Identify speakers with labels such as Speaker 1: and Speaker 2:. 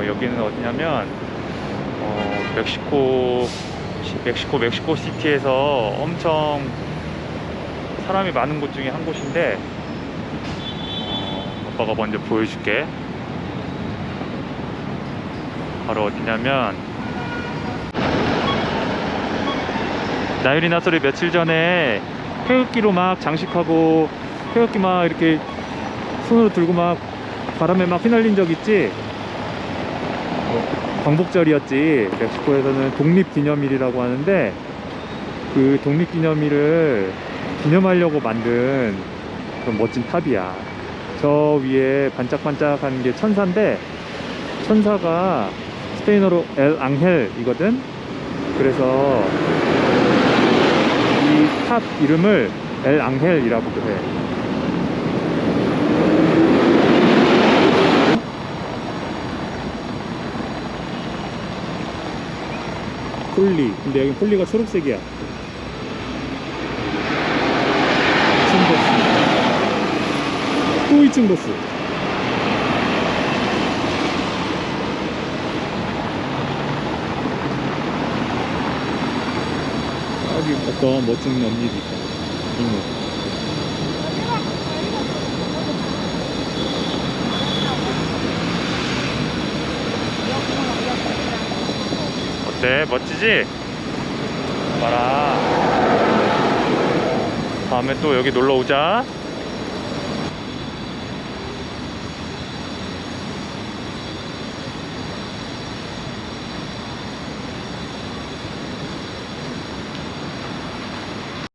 Speaker 1: 어, 여기는 어디냐면 어, 멕시코 시- 멕시코 멕시코 시티에서 엄청 사람이 많은 곳 중에 한 곳인데 어, 아빠가 먼저 보여줄게. 바로 어디냐면 나유리 나솔이 며칠 전에 태극기로 막 장식하고 태극기 막 이렇게 손으로 들고 막 바람에 막 휘날린 적 있지? 어, 광복절이었지. 멕시코에서는 독립기념일이라고 하는데 그 독립기념일을 기념하려고 만든 그런 멋진 탑이야. 저 위에 반짝반짝한 게 천사인데 천사가 스페인어로 엘 앙헬이거든. 그래서 이 탑 이름을 엘 앙헬이라고도 해. 폴리. 근데 여기 폴리가 초록색이야. 2층 버스. 또 2층 버스. 여기 어떤 멋진 언니도 있다. 어때? 멋지지? 봐라. 다음에 또 여기 놀러 오자.